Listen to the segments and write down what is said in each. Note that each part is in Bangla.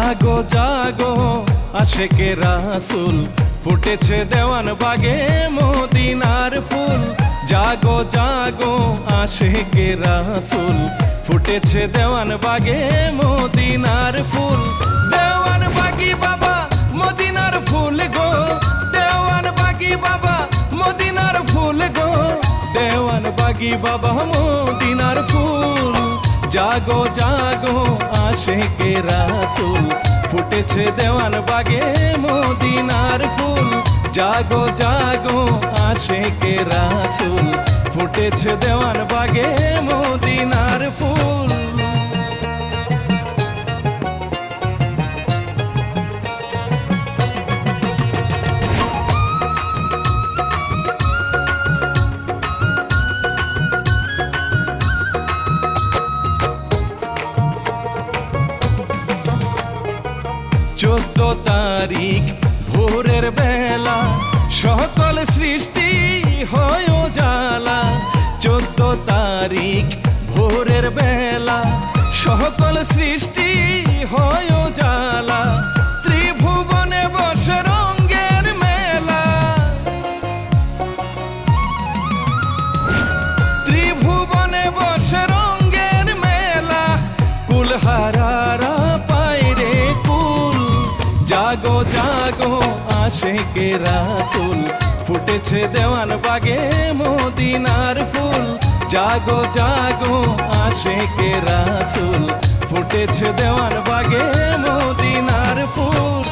জাগো জাগো, আশেকে রাসুল। ফুটেছে দেওয়ান বাগে মদিনার ফুল। জাগো জাগো, আশেকে রাসুল। ফুটেছে দেওয়ান বাগে মদিনার ফুল। দেওয়ান বাগি বাবা, মদিনার ফুল গো। দেওয়ান বাগি বাবা, মদিনার ফুল গো। দেওয়ান বাগি বাবা, মদিনার ফুল। জাগো জাগো আসে কে রাসুল। ফুটেছে দেওয়ান বাগে মদিনার ফুল। জাগো জাগো আসে কে রাসুল। ফুটেছে দেওয়ান বাগে মদিনার তারিখ ভোরের বেলা সকল সৃষ্টি হয় জালা চোদ্দ তারিখ ভোরের বেলা সকল সৃষ্টি হয় জাগো জাগো আশেকে রাসুল। ফুটেছে দেওয়ান বাগে মদিনার ফুল। জাগো জাগো আশেকে রাসুল। ফুটেছে দেওয়ান বাগে মদিনার ফুল।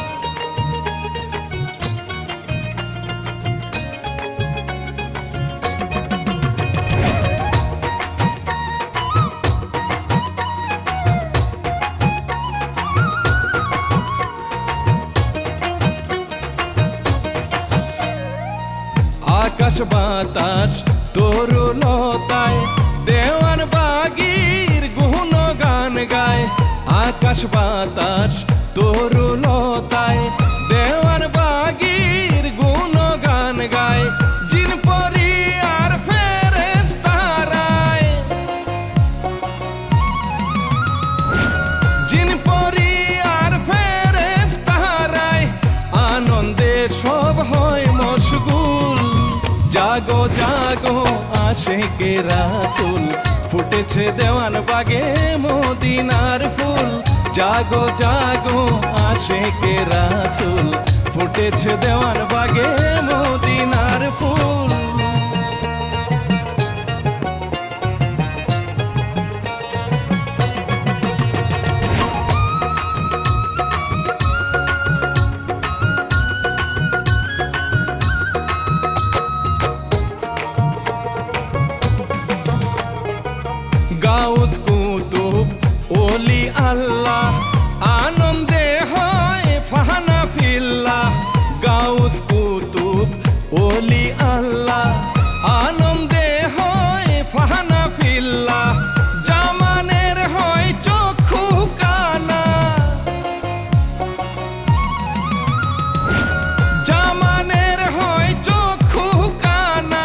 আকাশ বাতাস তরুলতায় দেওয়ান বাগির গুণ গান গায়। আকাশ বাতাস তরুলতায় দেওয়ান বাগির গুণ গান গায়। জিন পরি আর তারায় জিন পরি আর তারায় আনন্দে জাগো জাগো আশেকে রাসুল। ফুটেছে দেওয়ান বাগে মদিনার ফুল। জাগো জাগো আশেকে রাসুল। ফুটেছে দেওয়ান বাগে মদিনার গাউস কুতুব, ওলি আল্লাহ, আনন্দে হয় ফাহানা ফিল্লাহ। গাউস কুতুব, ওলি আল্লাহ, আনন্দে হয় ফাহানা ফিল্লাহ। জামানের হয় চক্ষু কানা। জামানের হয় চক্ষু কানা।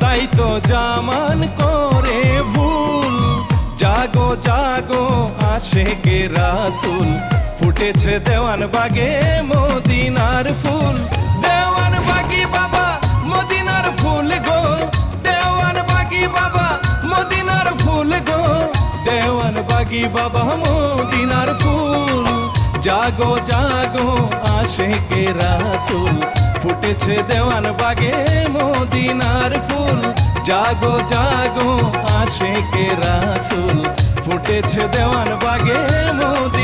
তাই তো জামান আশেকে রাসুল, ফুটেছে দেওয়ান বাগে মদিনার ফুল। দেওয়ান বাগি বাবা, মদিনার ফুল গো। দেওয়ান বাগি বাবা, মদিনার ফুল গো। দেওয়ান বাগি বাবা, মদিনার ফুল। জাগো জাগো আশেকে রাসুল, ফুটেছে দেওয়ান বাগে মদিনার ফুল। জাগো জাগো আশেকে রাসুল। ফুটেছে দেওয়ান বাগে মদিনার ফুল